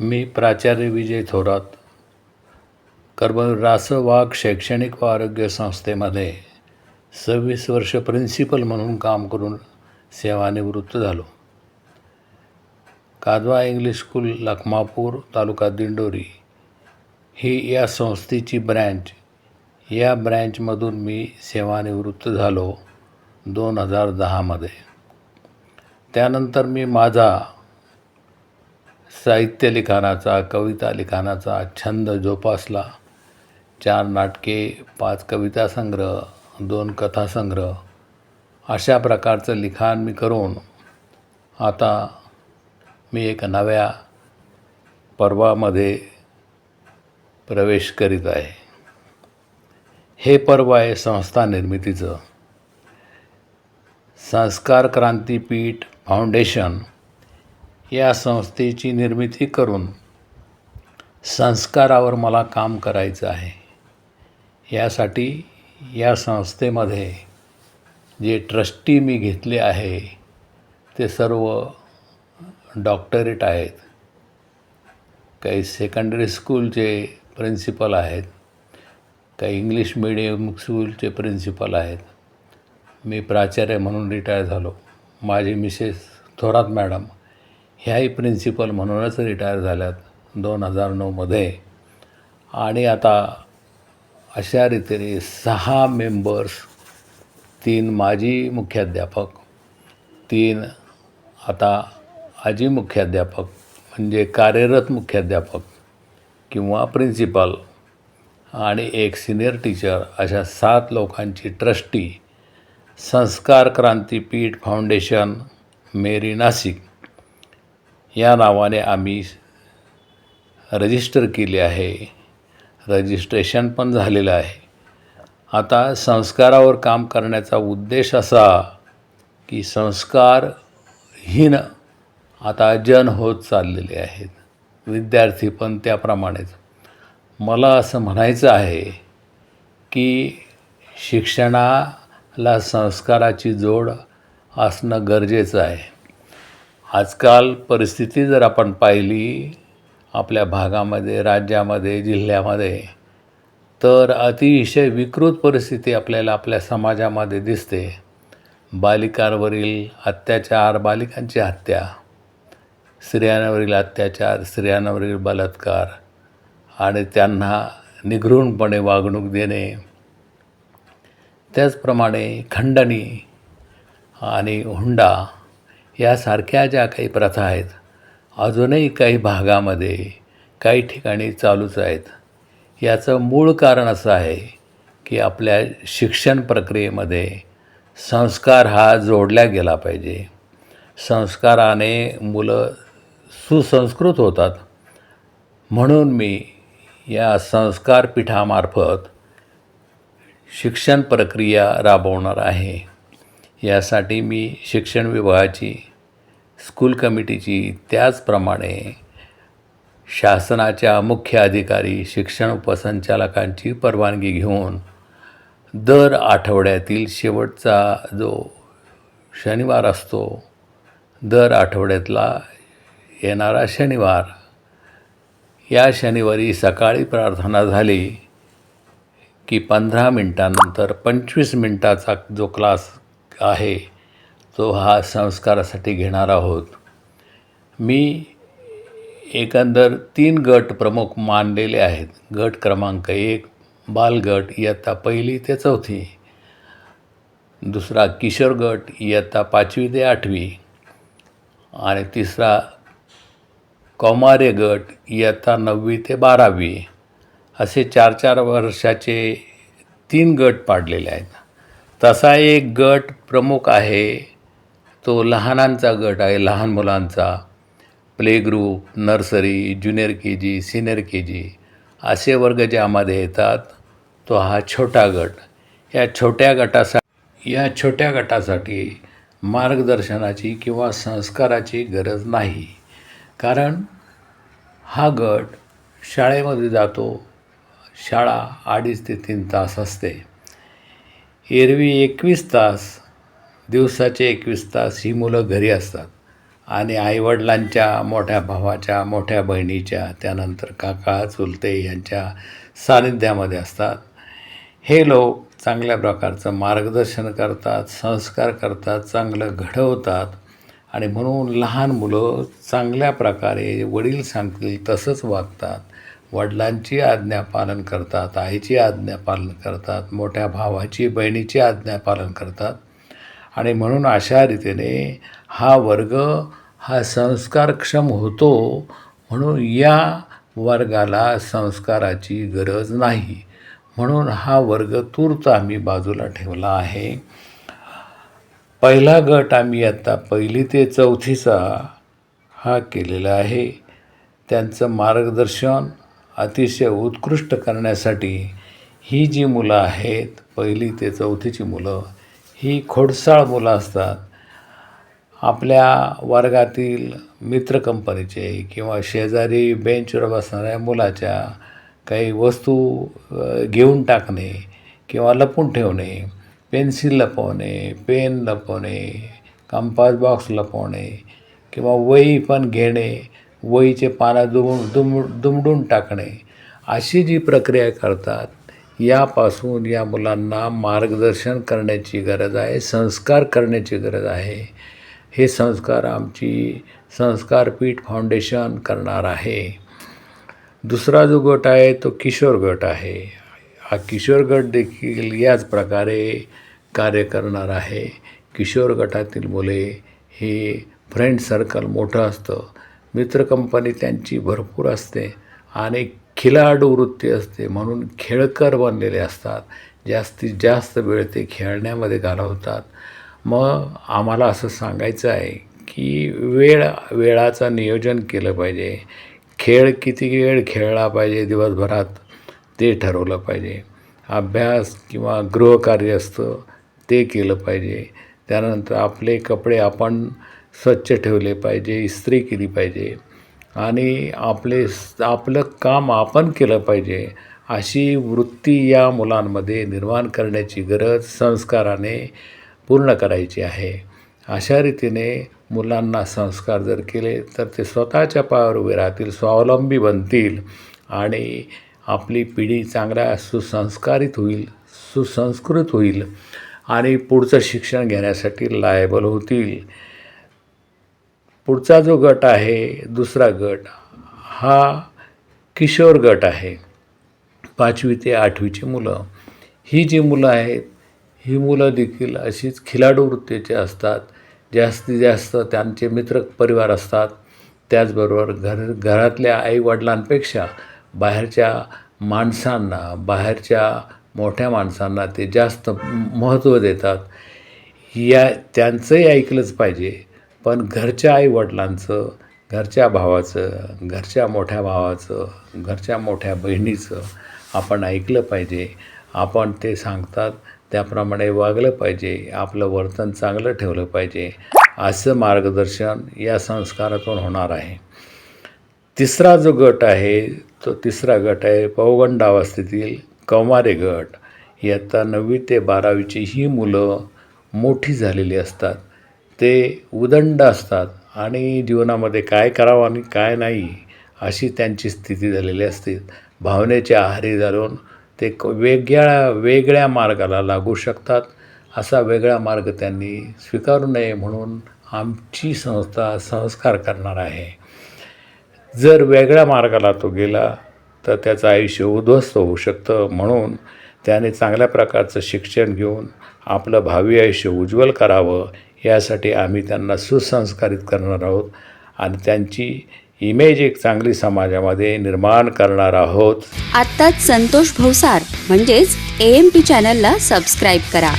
मी प्राचार्य विजय थोरात. कर्म रासव वाघ शैक्षणिक व आरोग्य संस्थेमध्ये सव्वीस वर्ष प्रिन्सिपल म्हणून काम करून सेवानिवृत्त झालो. कादवा इंग्लिश स्कूल लखमापूर तालुका दिंडोरी ही या संस्थेची ब्रँच. या ब्रँचमधून मी सेवानिवृत्त झालो दोन हजार दहामध्ये त्यानंतर मी माझा साहित्य लिखाणाचा कविता लिखाणाचा छंद जोपासला. चार नाटके पाच कविता संग्रह दोन कथासंग्रह अशा प्रकारचं लिखाण मी करून आता मी एक नव्या पर्वामध्ये प्रवेश करीत आहे. हे पर्व आहे संस्था निर्मितीचं. संस्कार क्रांतीपीठ फाउंडेशन या संस्थेची निर्मिती करून संस्कारावर मला काम करायचं आहे. यासाठी या संस्थेमध्ये जे ट्रस्टी मी घेतले आहे ते सर्व डॉक्टरेट आहेत. काही सेकंडरी स्कूलचे प्रिन्सिपल आहेत. काही इंग्लिश मिडियम स्कूलचे प्रिन्सिपल आहेत. मी प्राचार्य म्हणून रिटायर झालो. माझी मिसेस थोरात मॅडम ह्याही प्रिन्सिपल म्हणूनच रिटायर झाल्यात दोन हजार नऊमध्ये. आणि आता अशा रीतीने सहा मेंबर्स तीन माजी मुख्याध्यापक तीन आता आजी मुख्याध्यापक म्हणजे कार्यरत मुख्याध्यापक किंवा प्रिन्सिपल आणि एक सिनियर टीचर अशा सात लोकांची ट्रस्टी संस्कार क्रांतीपीठ फाउंडेशन मेरी नाशिक. या नावाने आम्ही रजिस्टर केले आहे. रजिस्ट्रेशन पण झालेलं आहे. आता संस्कारावर काम करण्याचा उद्देश असा की संस्कारहीन आता जन होत चाललेले आहेत. विद्यार्थी पण त्याप्रमाणेच. मला असं म्हणायचं आहे की शिक्षणाला संस्काराची जोड असणं गरजेचं आहे. आजकाल परिस्थिती जर आपण पाहिली आपल्या भागामध्ये राज्यामध्ये जिल्ह्यामध्ये तर अतिशय विकृत परिस्थिती आपल्याला आपल्या समाजामध्ये दिसते. बालिकांवरील अत्याचार बालिकांची हत्या स्त्रियांवरील अत्याचार स्त्रियांवरील बलात्कार आणि त्यांना निघृणपणे वागणूक देणे त्याचप्रमाणे खंडणी आणि हुंडा यासारख्या ज्या काही प्रथा आहेत अजूनही काही भागामध्ये काही ठिकाणी चालूच आहेत. याचं मूळ कारण असं आहे की आपल्या शिक्षण प्रक्रियेमध्ये संस्कार हा जोडला गेला पाहिजे. संस्काराने मुलं सुसंस्कृत होतात. म्हणून मी या संस्कार पीठामार्फत शिक्षण प्रक्रिया राबवणार आहे. यासाठी मी शिक्षण विभागाची स्कूल कमिटीची त्याचप्रमाणे शासनाच्या मुख्य अधिकारी शिक्षण उपसंचालकांची परवानगी घेऊन दर आठवड्यातील शेवटचा जो शनिवार असतो दर आठवड्यातला येणारा शनिवार या शनिवारी सकाळी प्रार्थना झाली की पंधरा मिनटानंतर पंचवीस मिनटाचा जो क्लास आहे तो हा संस्कारासाठी घेणार आहोत. मी एकंदर तीन गट प्रमुख मानलेले आहेत. गट क्रमांक एक बालगट इयत्ता पहिली ते चौथी. दुसरा किशोर गट इयत्ता पाचवी ते आठवी. आणि तिसरा कौमार्य गट इयत्ता नववी ते बारावी. असे चार चार वर्षाचे तीन गट पाडलेले आहेत. तसा एक गट प्रमुख आहे. तो लहानांचा गट आहे लहान मुलांचा. Play group nursery junior K G senior K G असे वर्ग ज्यामध्ये येतात तो हा छोटा गट. या छोट्या गटासा या छोट्या गटासाठी मार्गदर्शनाची किंवा संस्काराची गरज नाही. कारण हा गट शाळेमध्ये जातो शाळा अडीच ते तीन तास असते. एरवी एकवीस तास दिवसाचे एकवीस तास ही मुलं घरी असतात. आणि आईवडिलांच्या मोठ्या भावाच्या मोठ्या बहिणीच्या त्यानंतर काका चुलते यांच्या सानिध्यामध्ये असतात. हे लोक चांगल्या प्रकारचं मार्गदर्शन करतात संस्कार करतात चांगलं घडवतात. आणि म्हणून लहान मुलं चांगल्या प्रकारे वडील सांगतील तसंच वागतात. वडिलांची आज्ञा पालन करतात आईची आज्ञा पालन करतात मोठ्या भावाची बहिणीची आज्ञा पालन करतात. आणि म्हणून अशा रीतीने हा वर्ग हा संस्कारक्षम होतो म्हणून या वर्गाला संस्काराची गरज नाही. म्हणून हा वर्ग तूर्त आम्ही बाजूला ठेवला आहे. पहिला गट आम्ही आता पहिली ते चौथीचा हा केलेला आहे. त्यांचं मार्गदर्शन अतिशय उत्कृष्ट करण्यासाठी ही जी मुलं आहेत पहिली ते चौथीची मुलं ही खोडसाळ मुलं असतात. आपल्या वर्गातील मित्र कंपनीचे किंवा शेजारी बेंचवर बसणाऱ्या मुलाच्या काही वस्तू घेऊन टाकणे किंवा लपून ठेवणे पेन्सिल लपवणे पेन लपवणे कंपास बॉक्स लपवणे किंवा वही पण घेणे वहीचे पानं दुम दुम दुमडून टाकणे. अशी जी प्रक्रिया करतात यापासून या मुलांना मार्गदर्शन करण्याची गरज आहे संस्कार करण्याची गरज आहे. हे संस्कार आमची संस्कारपीठ फाउंडेशन करणार आहे. दुसरा जो गट आहे तो किशोर गट आहे. हा किशोर गट देखील याच प्रकारे कार्य करणार आहे. किशोर गटातील मुले हे फ्रेंड सर्कल मोठं असतं. मित्र कंपनी त्यांची भरपूर असते आणि खिलाडू वृत्ती असते म्हणून खेळकर बनलेले असतात. जास्तीत जास्त वेळ ते खेळण्यामध्ये घालवतात. मग आम्हाला असं सांगायचं आहे की वेळ वेळाचं नियोजन केलं पाहिजे. खेळ किती वेळ खेळला पाहिजे दिवसभरात ते ठरवलं पाहिजे. अभ्यास किंवा गृहकार्य असतं ते केलं पाहिजे. त्यानंतर आपले कपडे आपण स्वच्छ ठेवले पाहिजे इस्त्री केली पाहिजे आणि आपले आपलं काम आपण केलं पाहिजे अशी वृत्ती या मुलांमध्ये निर्माण करण्याची गरज संस्काराने पूर्ण करायची आहे. अशा रीतीने मुलांना संस्कार जर केले तर ते स्वतःच्या पायावर उभे राहतील स्वावलंबी बनतील आणि आपली पिढी चांगल्या सुसंस्कारित होईल सुसंस्कृत होईल आणि पुढचं शिक्षण घेण्यासाठी लायबल होतील. पुढचा जो गट आहे दुसरा गट हा किशोर गट आहे. पाचवी ते आठवीची मुलं. ही जी मुलं आहेत ही मुलं देखील अशीच खिलाडू वृत्तीचे असतात. जास्तीत जास्त त्यांचे मित्र परिवार असतात. त्याचबरोबर घर घरातल्या आईवडिलांपेक्षा बाहेरच्या माणसांना बाहेरच्या मोठ्या माणसांना ते जास्त महत्त्व देतात. या त्यांचंही ऐकलंच पाहिजे. पण घरच्या आईवडिलांचं घरच्या भावाचं घरच्या मोठ्या भावाचं घरच्या मोठ्या बहिणीचं आपण ऐकलं पाहिजे. आपण ते सांगतात त्याप्रमाणे वागलं पाहिजे. आपलं वर्तन चांगलं ठेवलं पाहिजे. असं मार्गदर्शन या संस्कारातून होणार आहे. तिसरा जो गट आहे तो तिसरा गट आहे पौगंडावस्थेतील कौमारे गट. इयत्ता नववी ते बारावीची ही मुलं मोठी झालेली असतात. ते उदंड असतात आणि जीवनामध्ये काय करावं आणि काय नाही अशी त्यांची स्थिती झालेली असते. भावनेच्या आहारी जाऊन ते क- वेगळ्या वेगळ्या मार्गाला लागू शकतात. असा वेगळा मार्ग त्यांनी स्वीकारू नये म्हणून आमची संस्था संस्कार करणार आहे. जर वेगळ्या मार्गाला तो गेला तर त्याचं आयुष्य उद्ध्वस्त होऊ शकतं म्हणून त्याने चांगल्या प्रकारचं शिक्षण घेऊन आपलं भावी आयुष्य उज्ज्वल करावं यासाठी आम्ही त्यांना सुसंस्कारित करणार आहोत आणि त्यांची इमेज एक चांगली समाजामध्ये निर्माण करणार आहोत. आत्ताच संतोष भवसार म्हणजेच ए एम पी चॅनलला सबस्क्राईब करा.